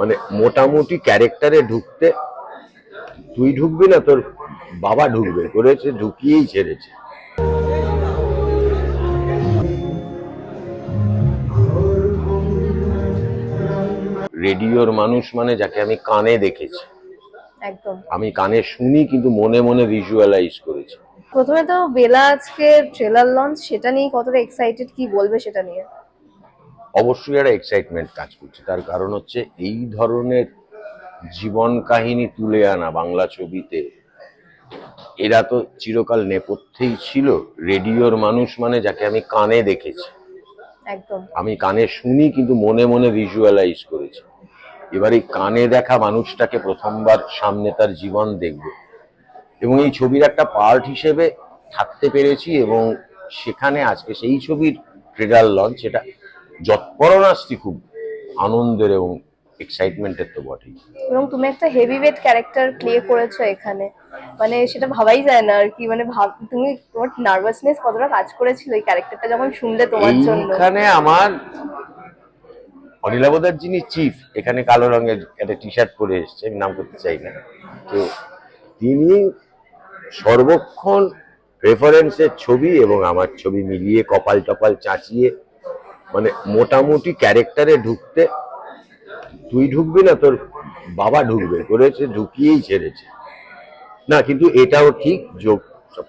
মানে মোটামুটি ক্যারেক্টারে ঢুকতে তুই ঢুকবি না তোর বাবা ঢুকবে। করেছে ঢুকিয়েই ছেড়েছে। রেডিওর মানুষ মানে যাকে আমি কানে দেখেছি। একদম। আমি কানে শুনি কিন্তু মনে মনে ভিজুয়ালাইজ করেছি। প্রথমে তো বেলা আজকে ট্রেলার লঞ্চ সেটা নিয়ে কতটা এক্সাইটেড কি বলবে সেটা নিয়ে? অবশ্যই একটা এক্সাইটমেন্ট কাজ করছে। তার কারণ হচ্ছে এই ধরনের জীবন কাহিনী তুলে আনা বাংলা ছবিতে এরা তো চিরকাল নেপথ্যেই ছিল। রেডিওর মানুষ মানে যাকে আমি কানে দেখেছি। একদম। আমি কানে শুনি কিন্তু মনে মনে ভিজুয়ালাইজ করেছি। এবার এই কানে দেখা মানুষটাকে প্রথমবার সামনে তার জীবন দেখব। এবং এই ছবির একটা পার্ট হিসেবে থাকতে পেরেছি এবং সেখানে আজকে সেই ছবির ট্রেলার লঞ্চ এটা যৎপরণাস্তি খুব আনন্দের এবং এক্সাইটমেন্টের তো বটেই। এবং তুমি একটা হেভি ওয়েট ক্যারেক্টার প্লে করেছ এখানে। মানে সেটা ভাবাই যায় না আর কি। মানে ভাব তুমি তোমার নার্ভাসনেস কতটা কাজ করেছিল এই ক্যারেক্টারটা যখন শুনলে তোমার জন্য? এইখানে আমার অনিলাবদার যিনি চিফ এখানে কালো রঙের একটা টি শার্ট পরে এসছে আমি নাম করতে চাই না। তো তিনি সর্বক্ষণ রেফারেন্সের ছবি এবং আমার ছবি মিলিয়ে কপাল টপাল চাচিয়ে মানে মোটামুটি ক্যারেক্টারে ঢুকতে, তুই ঢুকবি না, তোর বাবা ঢুকবে করেছে ঢুকিয়েই ছেড়েছে। না, কিন্তু এটাও ঠিক যোগ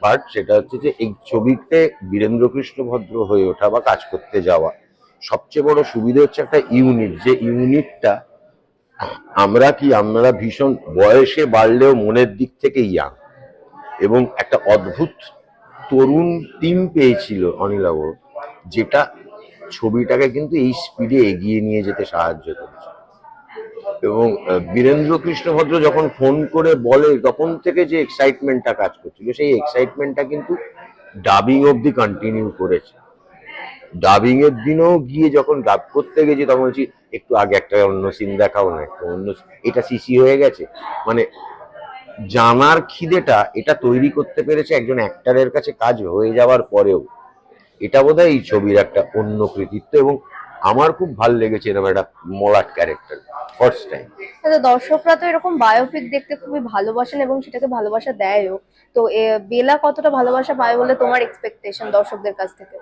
পার্ট সেটা হচ্ছে যে এই ছবিতে বীরেন্দ্র কৃষ্ণ ভদ্র হয়ে ওঠা বা কাজ করতে যাওয়া, সবচেয়ে বড় সুবিধা হচ্ছে একটা ইউনিট যে ইউনিটটা আমরা কি, আমরা ভীষণ বয়সে বাড়লেও মনের দিক থেকে ইয়াং এবং একটা অদ্ভুত তরুণ টিম পেয়েছিল অনিলাব যেটা ছবিটাকে কিন্তু এই স্পিডে এগিয়ে নিয়ে যেতে সাহায্য করেছে। এবং বীরেন্দ্র কৃষ্ণ ভদ্র যখন ফোন করে বলে, তখন থেকে যে এক্সাইটমেন্টটা কাজ করছিল, সেই এক্সাইটমেন্টটা কিন্তু ডাবিং অবধি কন্টিনিউ করেছে। ডাবিং এর দিনেও গিয়ে যখন ডাব করতে গেছি, তখন বলছি, একটু আগে একটা অন্য সিন দেখাও না, একটা অন্য এটা সিসি হয়ে গেছে। মানে জানার খিদেটা এটা তৈরি করতে পেরেছে একজন অ্যাক্টারের কাছে কাজ হয়ে যাওয়ার পরেও। এটা বোধহয় এই ছবির একটা অন্য কৃতিত্ব এবং আমার খুব ভালো লেগেছে এরকম একটা মলাট ক্যারেক্টার ফার্স্ট টাইম আচ্ছা, দর্শকরা তো এরকম বায়োপিক দেখতে খুবই ভালোবাসেন এবং সেটাকে ভালোবাসা দেয়ও। তো বেলা কতটা ভালোবাসা পায় বলে তোমার এক্সপেকটেশন দর্শকদের কাছ থেকে?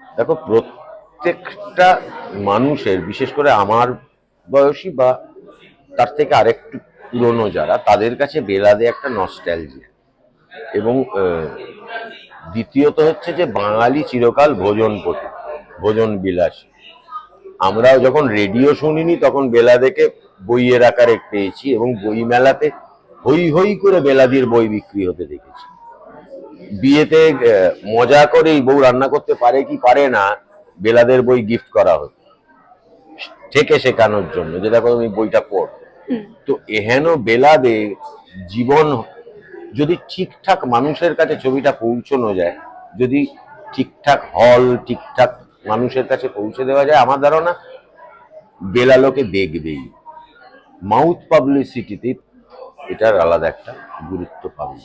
দেখো প্রত্যেকটা মানুষের বিশেষ করে আমার বয়সী বা তার থেকে আরেকটু পুরনো যারা তাদের কাছে বেলাদে একটা নস্টালজিয়া এবং দ্বিতীয়ত হচ্ছে যে বাঙালি চিরকাল ভোজনপটু ভোজন বিলাসী আমরাও যখন রেডিও শুনিনি তখন বেলা দেখে বইয়ের আকারে পেয়েছি এবং বই মেলাতে হই হই করে বেলাদির বই বিক্রি হতে দেখেছি। বিয়েতে মজা করেই বউ রান্না করতে পারে কি পারে না বেলাদের বই গিফট করা হতো। থেকে শেখানোর জন্য যে দেখো তুমি বইটা পড়। তো এহেন বেলাদে জীবন যদি ঠিকঠাক মানুষের কাছে ছবিটা পৌঁছানো যায়, যদি ঠিকঠাক হল, ঠিকঠাক মানুষের কাছে পৌঁছে দেওয়া যায়, আমার ধারণা বেলালোকে দেখবেই। মাউথ পাবলিসিটিতে এটার আলাদা একটা গুরুত্ব পাবে।